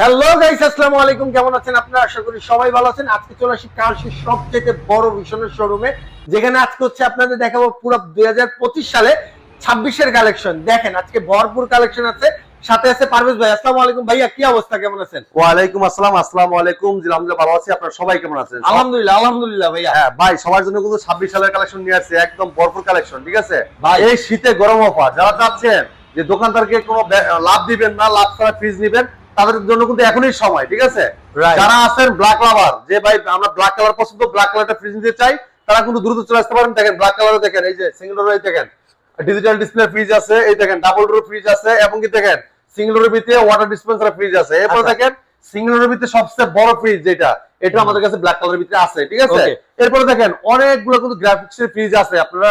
Hello guys আসসালামু আলাইকুম। কেমন আছেন আপনারা? আশা করি সবাই ভালো আছেন। আজকে চলে আসি কালসির সবচেয়ে বড় ভীষণের শোরুমে যেখানে আজকে হচ্ছে আপনাদের দেখাবো পুরো দুই সালে ছাব্বিশের কালেকশন দেখেন আজকে ভরপুর কালেকশন আছে। সাথে আছে পারভেজ ভাই। আসসালামু আলাইকুম ভাইয়া কি অবস্থা? কেমন আছেন? ওয়ালাইকুম আসসালাম আসসালামু আলাইকুম। জি আলহামদুলিল্লাহ ভালো আছি। আপনারা সবাই কেমন আছেন? আলহামদুলিল্লাহ আলহামদুলিল্লাহ ভাইয়া। হ্যাঁ ভাই সবার জন্য কিন্তু ছাব্বিশ সালের কালেকশন নিয়ে আসছে। একদম ভরপুর কালেকশন ঠিক আছে? ভাই। এই শীতে গরম অফার যারা চাচ্ছেন যে দোকানদারকে কোনো লাভ দিবেন না লাভ ছাড়া ফ্রিজ নিবেন তাদের জন্য কিন্তু এখনই সময় ঠিক আছে? যারা আছেন ব্ল্যাক লাভার যে ভাই আমরা ব্ল্যাক কালার পছন্দ ব্ল্যাক কালারটা ফ্রিজ নিতে চাই তারা কিন্তু দ্রুত চলে আসতে পারেন। দেখেন ব্ল্যাক কালারে দেখেন এই যে সিঙ্গেল ডোর দেখেন ডিজিটাল ডিসপ্লে ফ্রিজ আছে এই দেখেন ডাবল ডোর ফ্রিজ আছে এবং কি দেখেন সিঙ্গেল ডোরের ভিতরে ওয়াটার ডিসপেন্সার ফ্রিজ আছে। এরপর আচ্ছা। দেখেন সিঙ্গেল ডোরের ভিতরে সবচেয়ে বড় ফ্রিজ যেটা এটা আমাদের কাছে ব্ল্যাক কালারের ভিতরে আছে ঠিক আছে. এরপরে দেখেন অনেকগুলো কিন্তু গ্রাফিক্স এর ফ্রিজ আছে আপনারা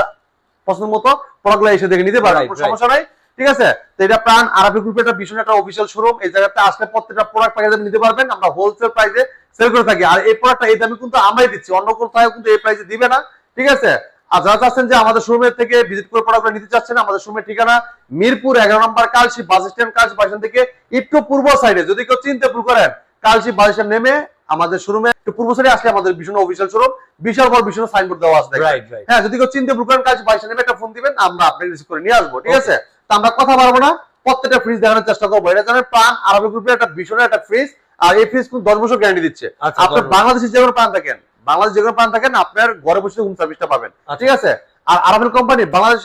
পছন্দ মতো প্রোডাক্টগুলো এসে দেখে নিতে পারেন. সমস্যা নাই। ঠিক আছে? তো এটা প্রাণ আরবি গ্রুপের একটা ভীষণ একটা অফিসিয়াল শোরুম এই জায়গাতে আসলে প্রত্যেকটা প্রোডাক্ট প্যাকেজ নিতে পারবেন। আমরা হোলসেল প্রাইসে সেল করে থাকি। আর এই প্রোডাক্টটা এই দামে কিন্তু আমরাই দিচ্ছি। অন্য কোথাও কিন্তু এই প্রাইসে দিবে না। ঠিক আছে? আর যারা চাচ্ছেন যে আমাদের শোরুমের থেকে ভিজিট করে প্রোডাক্টগুলো নিতে চাচ্ছেন আমাদের শোরুমের ঠিকানা মিরপুর এগারো নম্বর Kalshi bus stand Kalshi bus থেকে একটু পূর্ব সাইডে যদি কেউ চিনতে ভুল করেন কালসি বাস স্ট্যান্ড নেমে আমাদের শোরুমে একটু পূর্ব সাইডে আসলে আমাদের ভীষণ অফিসিয়াল শোরুম বিশাল বড় ভীষণ সাইনবোর্ড দেওয়া আছে হ্যাঁ যদি কেউ চিনতে ভুল করেন কালসি বাস স্ট্যান্ড নেমে একটা ফোন দিবেন আমরা আপনাকে রিসিভ করে নিয়ে আসব। ঠিক আছে? তো আমরা কথা বলব না প্রত্যেকটা ফ্রিজ দেখানোর চেষ্টা করব। এটা জানেন প্রাণ আরবি গ্রুপের একটা ভীষণ একটা ফ্রিজ আর এই ফ্রিজ কিন্তু দশ বছর গ্যারান্টি দিচ্ছে? আচ্ছা, আপনার 10 বছর। বাংলাদেশে যে কোনো প্রাণ থাকেন বাংলাদেশ যে কোনো প্রাণ থাকেন আপনার ঘরে বসে হোম সার্ভিসটা পাবেন। আচ্ছা। ঠিক আছে? আর আরবেল কোম্পানি বাংলাদেশ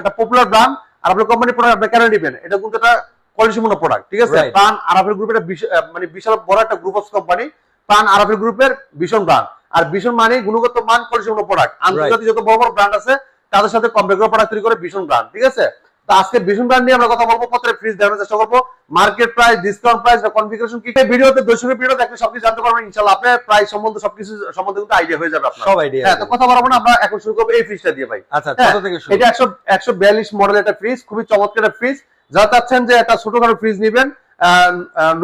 একটা পপুলার ব্র্যান্ড আরবেল কোম্পানি প্রোডাক্ট আপনি কেন নেবেন? এটা কিন্তু একটা কোয়ালিটিপূর্ণ প্রোডাক্ট ঠিক আছে. প্রাণ আরবেল গ্রুপের একটা মানে বিশাল বড় একটা গ্রুপ অফ কোম্পানি প্রাণ আরবেল গ্রুপের ভীষণ ব্র্যান্ড আর ভীষণ মানে গুণগত মান কোয়ালিটিপূর্ণ প্রোডাক্ট আন্তর্জাতিক যত বড় বড় ব্র্যান্ড আছে তাদের সাথে কম্পেয়ার করে প্রোডাক্ট তৈরি করে ভীষণ ব্র্যান্ড ঠিক আছে? তো আজকে ভীষণ ব্র্যান্ড নিয়ে আমরা কথা বলব প্রত্যেক ফ্রিজ দেখানোর চেষ্টা করব। Market price discount price configuration কি? ভিডিওতে ভিডিও দেখলে সবকিছু জানতে পারবেন ইনশাআল্লাহ আপনার প্রাইস সম্বন্ধে সবকিছু সম্বন্ধে কিন্তু আইডিয়া হয়ে যাবে আপনার। সব আইডিয়া হ্যাঁ তো কথা বলব না আমরা এখন শুরু করব এই ফ্রিজটা দিয়ে ভাই। আচ্ছা হ্যাঁ, কত থেকে শুরু? এটা একশো একশো বিয়াল্লিশ মডেল একটা ফ্রিজ খুবই চমৎকার একটা ফ্রিজ যারা চাচ্ছেন যে একটা ছোটখাটো ফ্রিজ নিবেন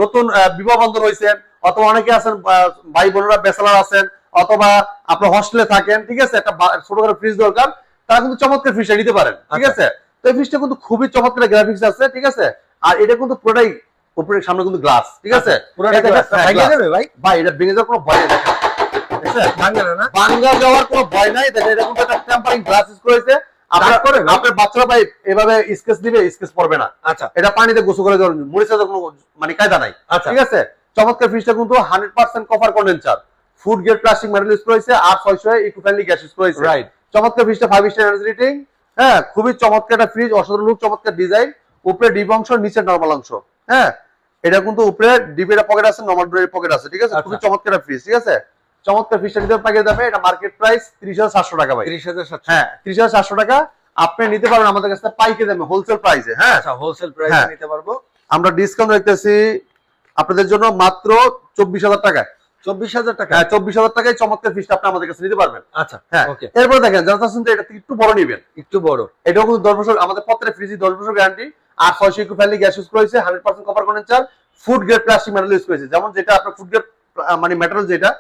নতুন বিবাহ বন্ধন হয়েছেন অথবা অনেকে আছেন ভাই বোনেরা বেসালার আছেন অথবা আপনার হস্টেলে থাকেন ঠিক আছে? একটা ছোটখাটো ফ্রিজ দরকার তারা কিন্তু চমৎকার ফ্রিজটা নিতে পারেন ঠিক আচ্ছা। আছে? তো এই ফ্রিজটা কিন্তু খুবই চমৎকার গ্রাফিক্স আছে ঠিক আছে? আর এটা কিন্তু পুরোটাই উপরে সামনে কিন্তু গ্লাস ঠিক আছে? glass, হ্যাঁ, ভাই? ভাই এটা ভেঙে যাওয়ার কোনো ভয় নেই বাঙ্গা যাওয়ার কোনো ভয় নাই দেখেন এটা কিন্তু একটা টেম্পারিং গ্লাস ইউজ করেছে। আপনার দাগ আপনার বাচ্চারা ভাই এভাবে স্কেচ দিবে স্কেচ পড়বে না। আচ্ছা। এটা পানিতে গোসল করে দেওয়ার মরিচা কোনো মানে কায়দা নাই আচ্ছা। ঠিক আছে? চমৎকার ফ্রিজটা কিন্তু hundred percent copper condenser food grade plastic material use করেছে আর ছয়শো ইকো ফ্রেন্ডলি গ্যাস ইউজ করেছে। রাইট চমৎকার ফ্রিজটা ফাইভ স্টার এনার্জি রেটিং হ্যাঁ খুবই চমৎকার একটা ফ্রিজ অসাধারণ লুক চমৎকার ডিজাইন উপরে ডিপ অংশ নিচে নর্মাল অংশ। হ্যাঁ এটা কিন্তু উপরে ডিপের পকেট আছে নর্মাল ডোরের পকেট আছে ঠিক আছে? আচ্ছা। খুবই চমৎকার একটা ফ্রিজ ঠিক আছে? চমৎকার ফ্রিজটা নিতে পাকে যাবে এটা মার্কেট প্রাইস ত্রিশ হাজার সাতশো টাকা ভাই। তিরিশ হাজার সাতশো। হ্যাঁ ত্রিশ হাজার সাতশো টাকা আপনি নিতে পারেন আমাদের কাছে পাইকে দামে হোলসেল প্রাইসে হ্যাঁ? আচ্ছা হোলসেল প্রাইসে হ্যাঁ। নিতে পারব। আমরা ডিসকাউন্ট রাখতেছি আপনাদের জন্য মাত্র চব্বিশ হাজার টাকায়। চব্বিশ হাজার টাকা। হ্যাঁ চব্বিশ হাজার টাকায় চমৎকার ফ্রিজটা আপনি আমাদের কাছে নিতে পারবেন। আচ্ছা হ্যাঁ এরপর দেখেন যারা চাচ্ছেন এটা একটু বড় নিবেন। একটু বড়। এটাও কিন্তু দশ বছর আমাদের প্রত্যেক ফ্রিজে দশ বছর গ্যারান্টি আর ছয়শো ইকো ফ্যামিলি গ্যাস ইউজ করেছে hundred percent copper condenser food grade plastic metal use করেছে। যেমন যেটা আপনার ফুড গ্রেড মানে যেটা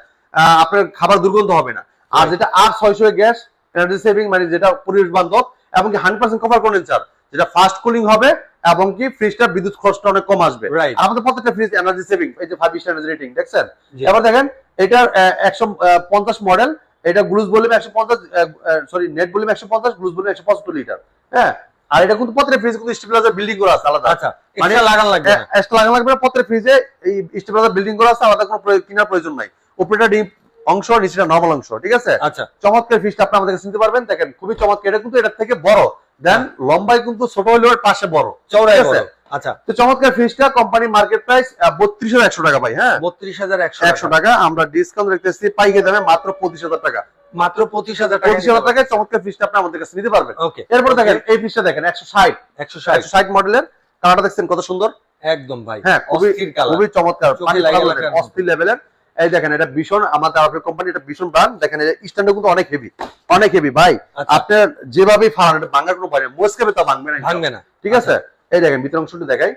আপনার খাবার দুর্গন্ধ হবে না। আর যেটা আর ছয়শো গ্যাস এনার্জি সেভিং মানে যেটা পরিবেশ বান্ধব এবং হান্ড্রেড পার্সেন্ট কভার কন্ডেন্সার যেটা ফাস্ট কুলিং হবে এবং কি ফ্রিজটা বিদ্যুৎ খরচটা অনেক কম আসবে. আর আমাদের প্রত্যেকটা ফ্রিজ এনার্জি সেভিং এই যে ফাইভ স্টার এনার্জি রেটিং দেখছেন? এবার দেখেন এটা একশো পঞ্চাশ মডেল এটা গ্লুজ ভলিউম একশো পঞ্চাশ সরি নেট ভলিউম একশো পঞ্চাশ গ্লুজ ভলিউম একশো পঁচাত্তর লিটার হ্যাঁ? আর এটা কিন্তু প্রত্যেক ফ্রিজ কিন্তু স্টেবিলাইজার বিল্ডিং করা আছে আলাদা। আচ্ছা মানে লাগান লাগবে। এক্সট্রা লাগানো লাগবে না প্রত্যেক ফ্রিজে এই স্টেবিলাইজার বিল্ডিং করা আছে আলাদা কোনো কেনার প্রয়োজন নাই। উপরেটা ডিপ অংশ নিচেটা নর্মাল অংশ ঠিক আছে? আচ্ছা। চমৎকার ফ্রিজটা আপনি আমাদের কাছে নিতে পারবেন। দেখেন খুবই চমৎকার। এটা কিন্তু এটার থেকে বড়। দেন লম্বাই কিন্তু ছোট হলেও পাশে বড়। চৌড়াই আছে? বড়। আচ্ছা। তো চমৎকার ফ্রিজটা কোম্পানি মার্কেট প্রাইস বত্রিশ হাজার একশো টাকা ভাই হ্যাঁ? বত্রিশ হাজার একশো টাকা। আমরা ডিসকাউন্ট রাখতেছি পাইকে দামে মাত্র পঁচিশ হাজার টাকা। মাত্র পঁচিশ হাজার পঁচিশ হাজার টাকায় চমৎকার ফ্রিজটা আপনি আমাদের কাছে নিতে পারবেন। ওকে এরপর দেখেন এই ফ্রিজটা দেখেন একশো ষাট। একশো ষাট। ষাট মডেলের কালারটা দেখছেন কত সুন্দর? একদম ভাই। হ্যাঁ খুবই খুবই চমৎকার। অস্থির লেভেলের এই দেখেন এটা ভীষণ আমাদের আপনার কোম্পানি এটা ভীষণ ব্র্যান্ড দেখেন স্ট্যান্ডার্ড কিন্তু অনেক হেভি অনেক হেভি ভাই আচ্ছা। আপনার যেভাবেই ফান এটা ভাঙার কোনো ভয় নেই। মোসকেবে তো ভাঙবে না ভাঙবে না। ঠিক আছে? এই দেখেন ভিতর অংশটা দেখাই।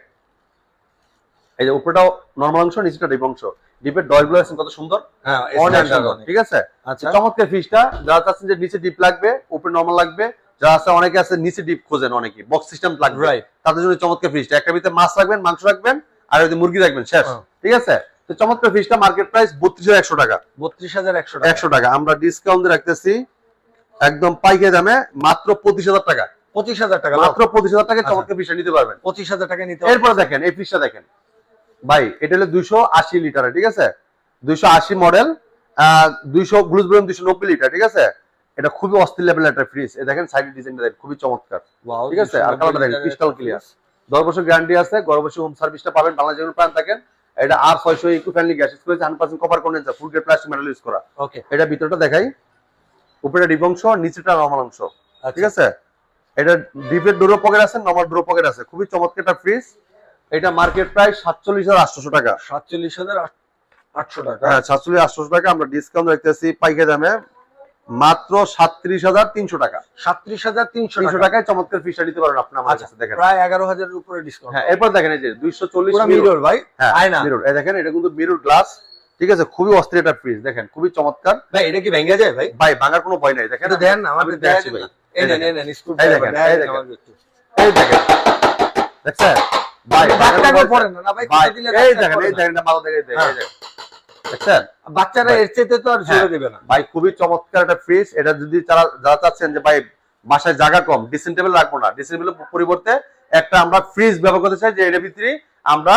এই যে উপরেটাও নর্মাল অংশ নিচেটা ডিপ অংশ। ডিপের ডয়গুলো আছেন কত সুন্দর? হ্যাঁ ঠিক আছে? আচ্ছা। চমৎকার ফিশটা যারা চাচ্ছেন যে নিচে ডিপ লাগবে উপরে নর্মাল লাগবে যারা আছে অনেকে আছে নিচে ডিপ খোঁজেন অনেকে বক্স সিস্টেম লাগবে। তাদের জন্য চমৎকার ফিশটা একটা ভিতরে মাছ রাখবেন মাংস রাখবেন আর মুরগি রাখবেন শেষ। হ্যাঁ। ঠিক আছে? তো চমৎকার ফ্রিজটা মার্কেট প্রাইস বত্রিশ হাজার একশো টাকা। বত্রিশ হাজার একশো টাকা। একশো টাকা। আমরা ডিসকাউন্ট রাখতেছি একদম পাইকারি দামে মাত্র পঁচিশ হাজার টাকা। পঁচিশ হাজার টাকা মাত্র পঁচিশ হাজার টাকা চমৎকার ফ্রিজটা নিতে পারবেন। পঁচিশ হাজার টাকা নিতে এরপর দেখেন এই ফ্রিজটা দেখেন। ভাই এটা হলো দুইশো আশি লিটার ঠিক আছে? দুইশো আশি মডেল দুইশো দুইশো নব্বই লিটার ঠিক আছে? এটা খুবই অস্থির লেভেল একটা ফ্রিজ দেখেন সাইড ডিজাইনটা দেখেন খুবই চমৎকার। ঠিক আছে? আর কালারটা দেখেন ক্রিস্টাল ক্লিয়ার দশ বছর গ্যারান্টি আছে গড় বছর হোম সার্ভিসটা পাবেন বাংলাদেশ থাকেন এটা আর ছয়শো ইকো ফ্যামিলি গ্যাস ইউজ করেছে hundred percent copper condenser food grade plastic metal use করা। ওকে এটা ভিতরটা দেখাই। উপরে ডিপ অংশ নিচেটা নর্মাল অংশ। আচ্ছা। ঠিক আছে? এটা ডিপের ডোরো পকেট আছে নর্মাল ডোরো পকেট আছে। খুবই চমৎকার একটা ফ্রিজ এটা মার্কেট প্রাইস সাতচল্লিশ হাজার আটশোশো টাকা। সাতচল্লিশ হাজার আটশো টাকা। হ্যাঁ সাতচল্লিশ আটশোশো টাকা। আমরা ডিসকাউন্ট রাখতেছি পাইকারি দামে। মাত্র সাতত্রিশ হাজার তিনশো টাকা। সাতত্রিশ হাজার তিনশো তিনশো টাকায় চমৎকার নিতে পারেন আপনি আমার আচ্ছা কাছে দেখেন। প্রায় এগারো হাজারের উপরে ডিসকাউন্ট হ্যাঁ এরপর দেখেন এই যে দুইশো চল্লিশ মিরর ভাই হ্যাঁ মিরর দেখেন এটা কিন্তু মিরর গ্লাস ঠিক আছে খুবই অস্থির একটা ফ্রিজ দেখেন খুবই চমৎকার। ভাই এটা কি ভেঙে যায় ভাই? ভাই ভাঙার কোনো ভয় নাই দেখেন। দেন আমাদের দেখাচ্ছি ভাই। এই নেন। এই নেন স্ক্রু এই দেখেন, এই দেখেন। এই দেখেন। দেখছেন? ভাই ভাই এই দেখেন এই দেখেন এটা ভালো দেখে হ্যাঁ। দেখেন। দেখছেন? বাচ্চারা এর চেয়ে তো আর হ্যাঁ। দেবে না। ভাই খুবই চমৎকার একটা ফ্রিজ এটা যদি যারা যারা চাচ্ছেন যে ভাই বাসায় জায়গা কম টেবিল রাখব না। টেবিলের পরিবর্তে একটা আমরা ফ্রিজ ব্যবহার করতে চাই যে এর ভিতরে আমরা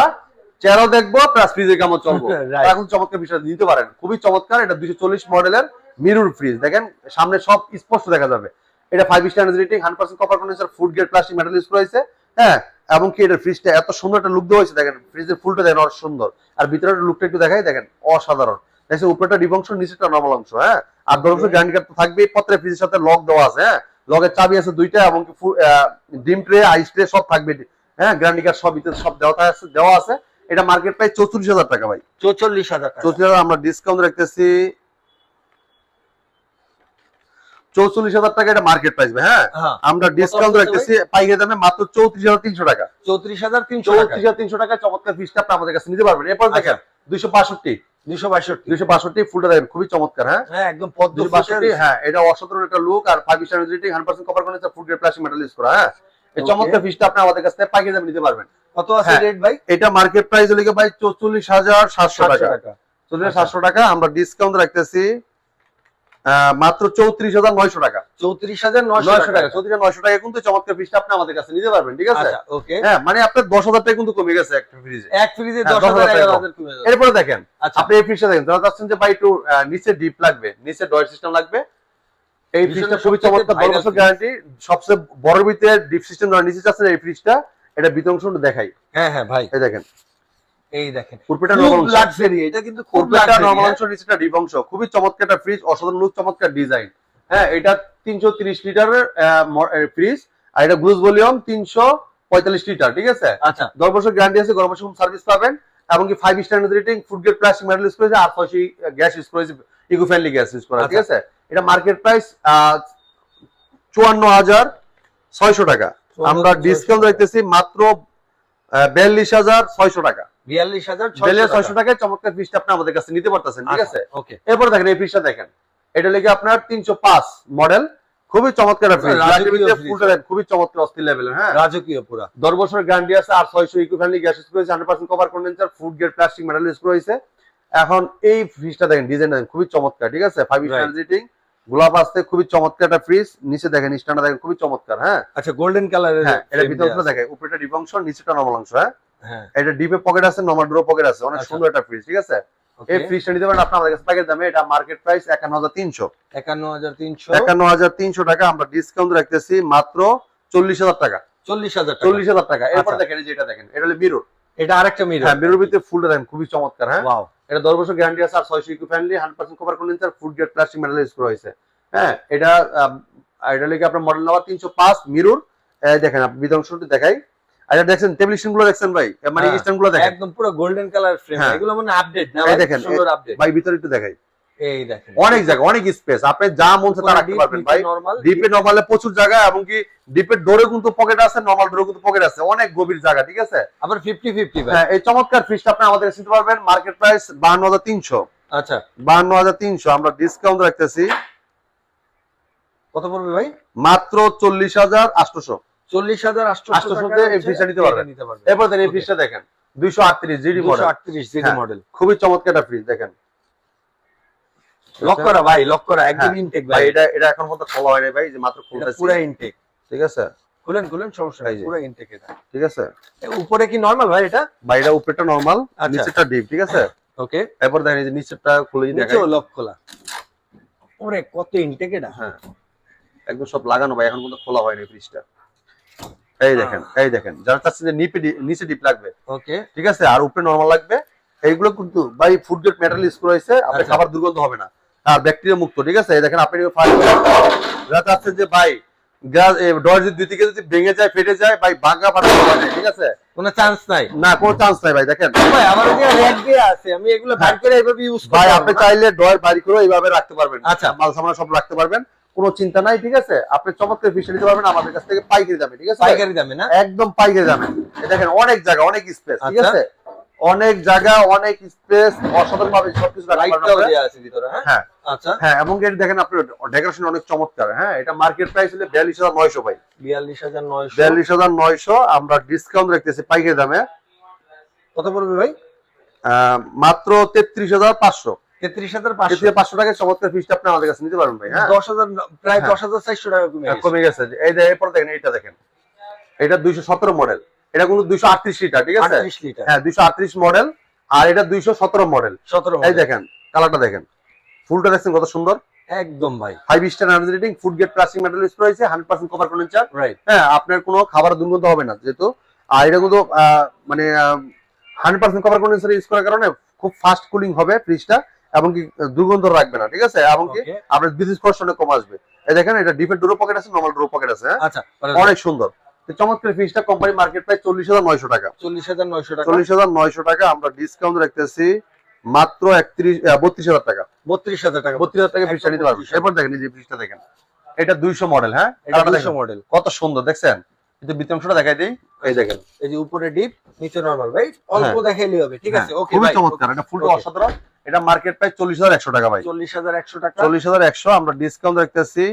চেয়ারও দেখব প্লাস ফ্রিজের কামও চলবো। এখন চমৎকার বিষয় নিতে পারেন। খুবই চমৎকার। এটা দুইশো চল্লিশ মডেলের মিরুর ফ্রিজ দেখেন সামনে সব স্পষ্ট দেখা যাবে। এটা five star rating hundred percent copper condenser food grade plastic metal use করেছে হ্যাঁ এবং কি এটা ফ্রিজটা এত সুন্দর একটা লুক দেওয়া হয়েছে দেখেন ফ্রিজের ফুলটা দেখেন অনেক সুন্দর। আর ভিতরের লুকটা একটু দেখাই দেখেন অসাধারণ। দেখছেন উপরেটা ডিবংশ নিচেটা নর্মাল অংশ হ্যাঁ? আর বছর গ্যারান্টি কার্ড তো থাকবেই প্রত্যেক ফ্রিজের সাথে লক দেওয়া আছে হ্যাঁ? লগের চাবি আছে দুইটা এবং ডিম ট্রে আইস ট্রে সব থাকবে। হ্যাঁ গ্যারান্টি কার্ড সব ভিতরে সব দেওয়া আছে দেওয়া আছে। এটা মার্কেট প্রায় চৌত্রিশ হাজার টাকা ভাই। চৌচল্লিশ হাজার টাকা। চৌত্রিশ হাজার আমরা ডিসকাউন্ট রাখতেছি চৌচল্লিশ হাজার টাকা এটা মার্কেট প্রাইস হ্যাঁ? হ্যাঁ। আমরা ডিসকাউন্ট রাখতেছি পাইকারি দামে মাত্র চৌত্রিশ হাজার তিনশো টাকা। চৌত্রিশ হাজার তিনশো চৌত্রিশ হাজার তিনশো টাকা চমৎকার ফিসটা আপনি আমাদের কাছে নিতে পারবেন। এরপর দেখেন দুইশো বাষট্টি। দুশো বাষট্টি। দুইশো বাষট্টি ফুলটা দেখেন খুবই চমৎকার হ্যাঁ? হ্যাঁ একদম দুইশো বাষট্টি হ্যাঁ এটা অসাধারণ একটা লুক আর five star rating hundred percent copper condenser food grade plastic metal use করা হ্যাঁ? এই চমৎকার ফিসটা আপনি আমাদের কাছ থেকে পাইকারি দামে নিতে পারবেন। কত আছে হ্যাঁ। রেট ভাই? এটা মার্কেট প্রাইস হলে ভাই চৌচল্লিশ হাজার সাতশো টাকা। চল্লিশ আচ্ছা। সাতশো টাকা আমরা ডিসকাউন্ট রাখতেছি। মাত্র চৌত্রিশ হাজার নয়শো টাকা। চৌত্রিশ হাজার নয়শো টাকা। চৌত্রিশ নয়শো টাকা কিন্তু চমৎকার ফিসটা আপনি আমাদের কাছে নিতে পারবেন ঠিক আছে? আচ্ছা ওকে। হ্যাঁ মানে আপনার দশ হাজার টাকা কিন্তু কমে গেছে একটা ফ্রিজে এক ফ্রিজে হ্যাঁ, দশ হাজার। এরপরে দেখেন আচ্ছা। আপনি এই ফ্রিজটা দেখেন যারা চাচ্ছেন যে ভাই একটু নিচে ডিপ লাগবে নিচে ডয়ের সিস্টেম লাগবে। এই ফ্রিজটা খুবই চমৎকার viral বছর গ্যারান্টি সবচেয়ে বড় ভিতরে ডিপ সিস্টেম যারা নিচে চাচ্ছেন এই ফ্রিজটা এটা অংশ দেখাই। হ্যাঁ হ্যাঁ ভাই। এই দেখেন এই দেখেন। কুরপেটা লাক্সারি এটা কিন্তু কুরপেটা নিচেটা ডিপ অংশ খুবই চমৎকার একটা ফ্রিজ অসাধারণ লুক চমৎকার ডিজাইন হ্যাঁ এটা তিনশো তিরিশ লিটারের ফ্রিজ আর এটা গ্লুজ ভলিউম তিনশো পঁয়তাল্লিশ লিটার ঠিক আছে? আচ্ছা। দশ বছর গ্যারান্টি আছে গরম বছর সার্ভিস পাবেন এবং কি five star rating food grade plastic metal use করেছে আর ছয়শো গ্যাস ইউজ করেছে ইকো ফ্রেন্ডলি গ্যাস ইউজ করা ঠিক আছে? এটা মার্কেট প্রাইস চুয়ান্ন হাজার ছয়শো টাকা। আমরা ডিসকাউন্ট রাখতেছি মাত্র বিয়াল্লিশ হাজার ছয়শো টাকা। বিয়াল্লিশ হাজার ছয়শো টাকায় চমৎকার ফিসটা আপনি আমাদের কাছে নিতে পারতেছেন ঠিক আছে? ওকে। এরপর দেখেন এই ফ্রিজটা দেখেন। এটা লেগে আপনার তিনশো পাঁচ মডেল খুবই চমৎকার ফ্রিজ রাজকীয় fridge। ফুলটা দেখেন খুবই চমৎকার অস্থির লেভেলের হ্যাঁ? রাজকীয় পুরা। দশ বছরের গ্যারান্টি আছে আর ছয়শো ইকো ফ্রেন্ডলি গ্যাস ইউজ করেছে hundred percent copper condenser food grade plastic metal use করেছে এখন এই ফ্রিজটা দেখেন ডিজাইন দেখেন খুবই চমৎকার ঠিক আছে? Five star Right. রেটিং গোলাপ আসতে খুবই চমৎকার একটা ফ্রিজ নিচে দেখেন দেখেন খুবই চমৎকার হ্যাঁ? আচ্ছা গোল্ডেন কালারের হ্যাঁ এটা ভিতরে দেখেন উপরেটা ডিপ অংশ নিচেটা নর্মাল অংশ হ্যাঁ? এটা ডিপে পকেট আছে নর্মাল ড্রো পকেট আছে। অনেক আচ্ছা। সুন্দর একটা ফ্রিজ ঠিক আছে? এই ফ্রিজটা নিতে পারেন আপনি আমাদের কাছে প্যাকেট দামে এটা মার্কেট প্রাইস একান্ন হাজার তিনশো। একান্ন হাজার তিনশো। একান্ন হাজার তিনশো টাকা আমরা ডিসকাউন্ট রাখতেছি মাত্র চল্লিশ হাজার টাকা। চল্লিশ হাজার টাকা। চল্লিশ হাজার টাকা। এরপর আচ্ছা। দেখেন এই যে এটা দেখেন এটা হলো মিরর এটা আরেকটা মিরর হ্যাঁ মিরর ভিতরে ফুলটা দেখেন খুবই চমৎকার হ্যাঁ? এটা দশ বছর গ্যারান্টি আছে আর ছয়শো eco friendly hundred percent copper condenser food grade plastic metal use করা হয়েছে। হ্যাঁ এটা এটা লেগে আপনার মডেল নাম্বার তিনশো পাঁচ মিরর দেখেন আপনি বিধ্বংসটি দেখাই। টেবিল স্ট্যান্ডগুলো দেখছেন ভাই? মানে হ্যাঁ। স্ট্যান্ডগুলো দেখেন। একদম পুরো গোল্ডেন কালার ফ্রেম। এগুলো মানে আপডেট না ভাই? দেখেন, সুন্দর আপডেট ভাই ভিতরে একটু দেখাই। এই দেখেন। অনেক জায়গা অনেক স্পেস আপনি যা মন চায় তা রাখতে পারবেন ভাই। ডিপে নর্মালে প্রচুর জায়গা এবং কি ডিপের ডোরে কিন্তু পকেট আছে নর্মাল ডোরে কিন্তু পকেট আছে। অনেক গভীর জায়গা ঠিক আছে? আবার 50 50 ভাই। হ্যাঁ এই চমৎকার ফ্রিজটা আপনি আমাদের কাছে নিতে পারবেন মার্কেট প্রাইস বাহান্ন হাজার তিনশো। আচ্ছা। বাহান্ন হাজার তিনশো আমরা ডিসকাউন্ট রাখতেছি। কত পড়বে ভাই? মাত্র চল্লিশ হাজার আটশোশো। চল্লিশ হাজার আটশো ফ্রিজটা নিতে পারবেন। এরপর দেখেন. দেখেন দুইশো আটত্রিশ জিডি মডেল আটত্রিশ জিডি হ্যাঁ। মডেল খুবই চমৎকার একটা ফ্রিজ দেখেন। লক করা ভাই লক করা একদম হ্যাঁ। ইনটেক ভাই। এটা এটা এখন মতো খোলা হয়নি ভাই যে মাত্র এটা পুরো ইনটেক ঠিক আছে? খুলেন খুলেন সমস্যা এই পুরো ইনটেক এটা। ঠিক আছে? উপরে কি নরমাল ভাই এটা? ভাই এটা উপরেটা নরমাল আচ্ছা। নিচেরটা ডিপ ঠিক আছে? ওকে। এরপর দেখেন এই যে নিচেরটা খুলে লক খোলা ওরে কত ইনটেক এটা। হ্যাঁ। একদম সব লাগানো ভাই এখন কিন্তু খোলা হয়নি ফ্রিজটা এই দেখেন এই দেখেন যারা চাচ্ছে যে নিপে নিচে ডিপ লাগবে ওকে। ঠিক আছে? আর উপরে নরমাল লাগবে এইগুলো কিন্তু ভাই ফুড গ্রেড মেটাল ইউজ করা হয়েছে আপনার আচ্ছা। খাবার দুর্গন্ধ হবে না। আর ব্যাকটেরিয়া মুক্ত ঠিক আছে? এই দেখেন আপনি ফাইল যারা চাচ্ছে যে ভাই ডর দুই দিকে যদি ভেঙে যায় ফেটে যায় ভাই ভাঙা ফাটা হবে ঠিক আছে? কোনো চান্স নাই। না কোনো চান্স নাই ভাই দেখেন। ভাই আমার যে র‍্যাক দিয়ে আছে আমি এগুলো ভাগ করে এইভাবে ইউজ ভাই আপনি চাইলে ড্রয়ার বাড়ি করে এইভাবে রাখতে পারবেন। আচ্ছা। মাল সামান সব রাখতে পারবেন। কোনো চিন্তা নাই ঠিক আছে? আপনি চমৎকার ফিস নিতে পারবেন আমাদের কাছ থেকে পাইকারি দামে ঠিক আছে? পাইকারি দামে না? একদম পাইকারি দামে। দেখেন অনেক জায়গা অনেক স্পেস ঠিক আচ্ছা। আছে? অনেক জায়গা অনেক স্পেস অসাধারণ ভাবে সবকিছু হ্যাঁ? হ্যাঁ। আচ্ছা। হ্যাঁ এবং এটা দেখেন আপনার ডেকোরেশন অনেক চমৎকার হ্যাঁ? এটা মার্কেট প্রাইস হলে বিয়াল্লিশ হাজার নয়শো ভাই। 42900 বিয়াল্লিশ হাজার নয়শো আমরা ডিসকাউন্ট রাখতেছি পাইকারি দামে। কত পড়বে ভাই? আহ, মাত্র তেত্রিশ হাজার পাঁচশো। 33500 তেত্রিশ পাঁচশো। টাকায় চমৎকার ফিসটা আপনি আমাদের কাছে নিতে পারবেন ভাই হ্যাঁ? 10000 প্রায়। 10400 টাকা কমে গেছে। এই এরপর দেখেন এটা দেখেন। এটা দুইশো সতেরো মডেল। এটা কিন্তু দুইশো আটত্রিশ লিটার ঠিক আছে? লিটার। হ্যাঁ দুইশো আটত্রিশ মডেল। আর এটা দুইশো সতেরো মডেল। 17 এই দেখেন কালারটা দেখেন। ফুলটা দেখছেন কত সুন্দর? একদম ভাই। Five star energy rating food grade plastic metal use রয়েছে হান্ড্রেড পার্সেন্ট কভার রাইট হ্যাঁ আপনার কোনো খাবার দুর্গন্ধ হবে না যেহেতু। আর এটা কিন্তু মানে hundred percent copper condenser use করার কারণে। খুব ফাস্ট কুলিং হবে ফ্রিজটা এবং কি দুর্গন্ধ রাখবে না ঠিক আছে? এবং কি আপনার বিদ্যুৎ খরচ অনেক কম আসবে। এই দেখেন এটা ডিফেন্ট ডোরো পকেট আছে নর্মাল ডোরো পকেট আছে হ্যাঁ? আচ্ছা অনেক সুন্দর। চমৎকার ফ্রিজটা কোম্পানি মার্কেট প্রাইস চল্লিশ হাজার নয়শো টাকা। 40900 টাকা। চল্লিশ হাজার নয়শো টাকা আমরা ডিসকাউন্ট রাখতেছি মাত্র একত্রিশ বত্রিশ হাজার টাকা। 32000 টাকা। বত্রিশ হাজার টাকা ফ্রিজটা নিতে পারবেন। এরপর দেখেন যে ফ্রিজটা দেখেন এটা দুইশো মডেল হ্যাঁ? এটা কালারটা 200 দেখেন। মডেল কত সুন্দর দেখছেন? কিন্তু বিতংশটা দেখাই দিই। এই দেখেন। এই যে উপরে ডিপ নিচে নরমাল ভাই অল্প হ্যাঁ। দেখাইলেই হবে ঠিক আছে? হ্যাঁ, ওকে খুবই ভাই চমৎকার এটা Okay. অসাধারণ। এটা মার্কেট প্রাইস চল্লিশ হাজার একশো টাকা ভাই। 40100 টাকা। চল্লিশ হাজার একশো আমরা ডিসকাউন্ট রাখতেছি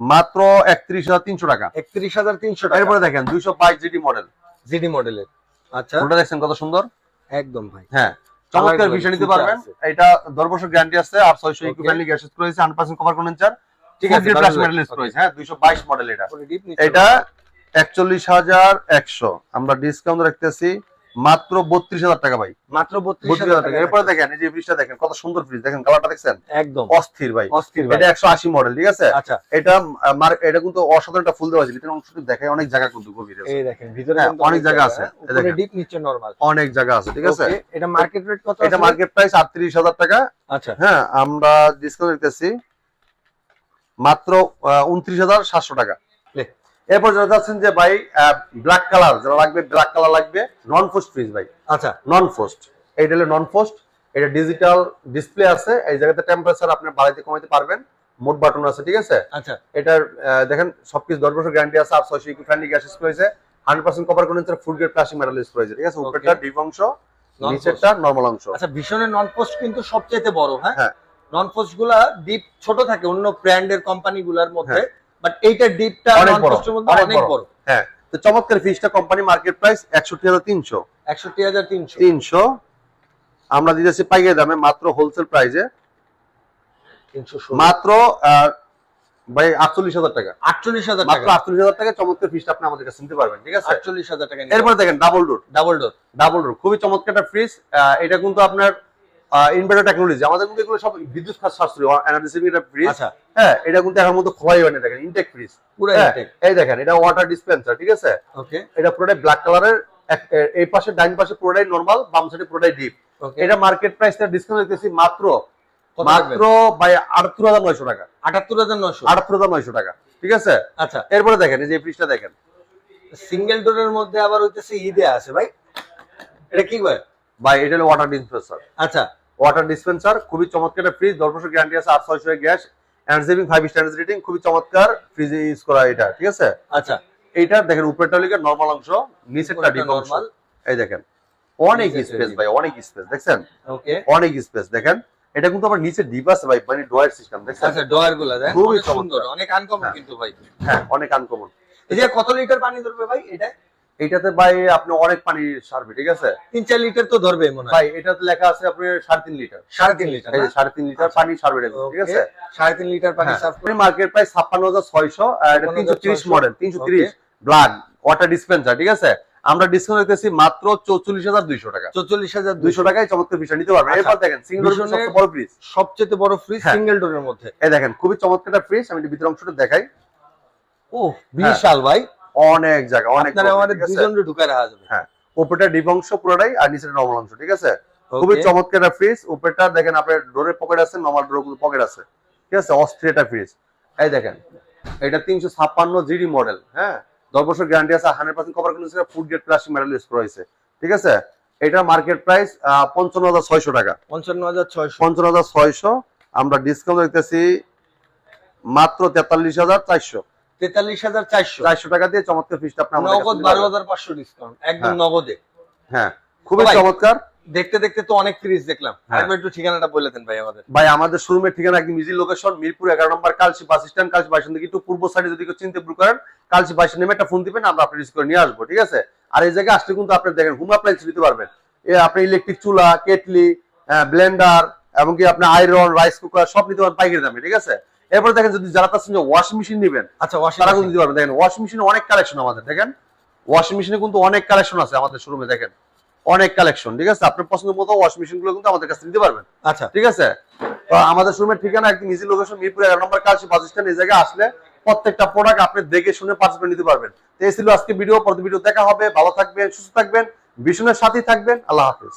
মাত্র একত্রিশ হাজার তিনশো টাকা। 31300 টাকা। এরপরে দেখেন দুইশো বাইশ জিডি মডেল জিডি মডেলের আচ্ছা। ফুলটা দেখছেন কত সুন্দর? একদম ভাই। হ্যাঁ। চমৎকার Colour নিতে পারবেন। এটা দশ বছর গ্যারান্টি আছে আর ছয়শো Okay. ফ্রেন্ডলি গ্যাস রয়েছে হান্ড্রেড পার্সেন্ট কভার কন্ডেন্সার ঠিক আছে প্লাস রয়েছে হ্যাঁ দুইশো বাইশ মডেল এটা। এটা একচল্লিশ হাজার একশো। আমরা ডিসকাউন্ট রাখতেছি মাত্র বত্রিশ হাজার টাকা ভাই। মাত্র বত্রিশ হাজার টাকা। এরপরে দেখেন এই যে ফ্রিজটা দেখেন কত সুন্দর ফ্রিজ দেখেন কালারটা দেখছেন? একদম। অস্থির ভাই। অস্থির এটা একশো আশি মডেল ঠিক আছে? আচ্ছা। এটা মার- এটা কিন্তু অসাধারণ একটা ফুল দেওয়া আছে। ভিতরে অংশটি দেখায় অনেক জায়গা কিন্তু গভীর আছে। এই দেখেন ভিতরে হ্যাঁ, অনেক জায়গা আছে। ডিপ নিচে নরমাল অনেক জায়গা আছে ঠিক আছে? এটা মার্কেট রেট কত এটা মার্কেট প্রাইস আটত্রিশ হাজার টাকা। আচ্ছা। হ্যাঁ আমরা ডিসকাউন্ট দিতেছি মাত্র উনত্রিশ হাজার সাতশো টাকা। এরপর যারা যাচ্ছেন যে ভাই ব্ল্যাক কালার যারা লাগবে ব্ল্যাক কালার লাগবে নন ফোস্ট ফ্রিজ ভাই। আচ্ছা। নন ফোস্ট এইটা হলো নন ফোস্ট এটা ডিজিটাল ডিসপ্লে আছে। এই জায়গাতে টেম্পারেচার আপনি বাড়াইতে কমাইতে পারবেন। মোট বাটন আছে ঠিক আছে? আচ্ছা। এটার দেখেন সবকিছু দশ বছর গ্যারান্টি আছে। আর ছয়শো ইকো ফ্রেন্ডলি গ্যাস রয়েছে hundred percent food grade plastic metal use ঠিক আছে? উপরটা ডিপ অংশ নিচেরটা নর্মাল অংশ। আচ্ছা ভীষণের নন পোস্ট কিন্তু সবচেয়ে বড় হ্যাঁ? হ্যাঁ। নন পোস্টগুলা ডিপ ছোট থাকে অন্য ব্র্যান্ডের কোম্পানি গুলার মধ্যে। বাট এইটা ডিপটা। অনেক বড়, অনেক বড়। হ্যাঁ তো চমৎকার ফিসটা কোম্পানি মার্কেট প্রাইস একষট্টি হাজার তিনশো। একষট্টি হাজার তিনশো। তিনশো। আমরা দিতেছি পাইকারি দামে মাত্র হোলসেল প্রাইসে মাত্র ভাই আটচল্লিশ হাজার টাকা। আটচল্লিশ হাজার মাত্র আটচল্লিশ হাজার টাকা চমৎকার ফিসটা আপনি আমাদের কাছে নিতে পারবেন ঠিক আছে? আটচল্লিশ হাজার টাকা এরপর দেখেন double door double door double door খুবই চমৎকার একটা ফ্রিজ এটা কিন্তু আপনার ইনভার্টার টেকনোলজি আমাদের কিন্তু এগুলো সব বিদ্যুৎ সাশ্রয়ী এনার্জি সেভিং একটা ফ্রিজ আচ্ছা। হ্যাঁ এটা কিন্তু এখন মধ্যে খোলাই হয় না দেখেন ইনটেক ফ্রিজ পুরো হ্যাঁ, ইনটেক এই দেখেন এটা ওয়াটার ডিসপেন্সার ঠিক আছে? ওকে এটা পুরোটাই ব্ল্যাক কালারের এই পাশে ডাইন পাশে পুরোটাই নরমাল বাম সাইডে পুরোটাই ডিপ এটা মার্কেট প্রাইসটা ডিসকাউন্ট দিতেছি মাত্র মাত্র ভাই আটাত্তর হাজার নয়শো টাকা। আটাত্তর হাজার নশো আটাত্তর হাজার নয়শো টাকা ঠিক আছে? আচ্ছা। এরপরে দেখেন এই যে ফ্রিজটা দেখেন। সিঙ্গেল ডোরের মধ্যে আবার হইতেছে ঈদে আছে ভাই। এটা কি ভাই? ভাই এটা হলো ওয়াটার ডিসপেন্সার আচ্ছা। ওয়াটার ডিসপেন্সার খুবই চমৎকার। একটা ফ্রিজ দশ বছর গ্যারান্টি আছে আট ছয়শো gas and saving five star rating খুবই চমৎকার। ফ্রিজে ইউজ করা এটা ঠিক আছে? আচ্ছা। এইটা দেখেন উপরেরটা লিখে নর্মাল অংশ নিচেরটা ডিপ অংশ এই দেখেন অনেক স্পেস ভাই অনেক স্পেস দেখছেন? ওকে। অনেক স্পেস দেখেন। এটা কিন্তু আবার নিচে ডিপ আছে ভাই মানে ডয়ার সিস্টেম দেখছেন? আচ্ছা ডয়ারগুলা খুবই খুবই সুন্দর অনেক আনকমন হ্যাঁ। কিন্তু ভাই। হ্যাঁ অনেক আনকমন এই যে কত লিটার পানি ধরবে ভাই এটা? এটাতে ভাই আপনি অনেক পানি সারবে ঠিক আছে? তিন চার লিটার তো ধরবে মনে হয়। ভাই এটাতে লেখা আছে আপনার সাড়ে তিন লিটার। সাড়ে তিন লিটার সাড়ে তিন লিটার পানি সারবে ঠিক আছে? সাড়ে তিন লিটার পানি হ্যাঁ। করে মার্কেট প্রায় ছাপ্পান্ন হাজার ছয়শো এটা তিনশো তিরিশ মডেল তিনশো তিরিশ ব্লাড ওয়াটার ডিসপেন্সার ঠিক আছে? আমরা ডিসকাউন্ট দিতেছি মাত্র চৌচল্লিশ হাজার দুইশো টাকা। চল্লিশ হাজার দুইশো টাকায় চমৎকার ফ্রিজটা নিতে পারবেন। আচ্ছা। এরপর দেখেন সিঙ্গেল সবচেয়ে বড় ফ্রিজ সবচেয়ে বড় ফ্রিজ। সিঙ্গেল ডোরের মধ্যে। এই দেখেন খুবই চমৎকার একটা ফ্রিজ আমি একটু ভিতর অংশটা দেখাই। ও বিশাল ভাই। অনেক জায়গা অনেক আমাদের ঢুকায় রাখা যাবে। হ্যাঁ উপরটা ডিপ অংশ পুরোটাই আর নিচের নর্মাল অংশ ঠিক আছে? খুবই চমৎকার একটা ফ্রিজ উপরটা দেখেন আপনার ডোরের পকেট আছে নর্মাল ডোরের পকেট আছে ঠিক আছে? অস্থির একটা ফ্রিজ এই দেখেন এটা তিনশো ছাপ্পান্ন জিডি মডেল হ্যাঁ? দশ বছর গ্যারান্টি আছে hundred percent copper condition food grade plastic metal use করা হয়েছে ঠিক আছে? এটার মার্কেট প্রাইস পঞ্চান্ন হাজার ছয়শো টাকা। পঞ্চান্ন হাজার ছয়শো। পঞ্চান্ন হাজার ছয়শো আমরা ডিসকাউন্ট দেখতেছি মাত্র তেতাল্লিশ হাজার চারশো। তেতাল্লিশ হাজার চারশো। চারশো টাকা দিয়ে চমৎকার ফ্রিজটা আপনি আমাদের কাছে নগদ বারো হাজার পাঁচশো ডিসকাউন্ট একদম হ্যাঁ। নগদে। হ্যাঁ খুবই চমৎকার। দেখতে দেখতে তো অনেক ফ্রিজ দেখলাম। হ্যাঁ। একটু ঠিকানাটা বলে দেন ভাই আমাদের। ভাই আমাদের শোরুমের ঠিকানা একদম ইজি লোকেশন মিরপুর এগারো নম্বর কালসি বাস স্ট্যান্ড কালসি থেকে একটু পূর্ব সাইডে যদি কেউ চিনতে ভুল করেন কালসি বাস স্ট্যান্ড নেমে একটা ফোন দিবেন আমরা আপনি রিসিভ করে নিয়ে আসব ঠিক আছে? আর এই জায়গায় আসলে কিন্তু আপনি দেখেন হোম অ্যাপ্লায়েন্স নিতে পারবেন। আপনি ইলেকট্রিক চুলা কেটলি ব্লেন্ডার এমনকি আপনি আয়রন রাইস কুকার সব নিতে পারবেন পাইকারি দামে ঠিক আছে? এরপর দেখেন যদি যারা চাচ্ছেন যে ওয়াশিং মেশিন নেবেন আচ্ছা ওয়াশিং তারা কিন্তু দিতে পারবেন। দেখেন ওয়াশিং মেশিনে অনেক কালেকশন আমাদের দেখেন? ওয়াশিং মেশিনে কিন্তু অনেক কালেকশন আছে আমাদের শোরুমে দেখেন? অনেক কালেকশন ঠিক আছে? আপনার পছন্দ মতো ওয়াশিং মেশিনগুলো কিন্তু আমাদের কাছে নিতে পারবেন। আচ্ছা। ঠিক আছে? তো আমাদের শোরুমের ঠিকানা একদম ইজি লোকেশন মিরপুর এগারো নম্বর কাজ বাস স্ট্যান্ড এই জায়গায় আসলে প্রত্যেকটা প্রোডাক্ট আপনি দেখে শুনে পার্চেস করে নিতে পারবেন। তো এই ছিল আজকে ভিডিও পরবর্তী ভিডিও দেখা হবে। ভালো থাকবেন সুস্থ থাকবেন ভীষণের সাথেই থাকবেন। আল্লাহ হাফিজ।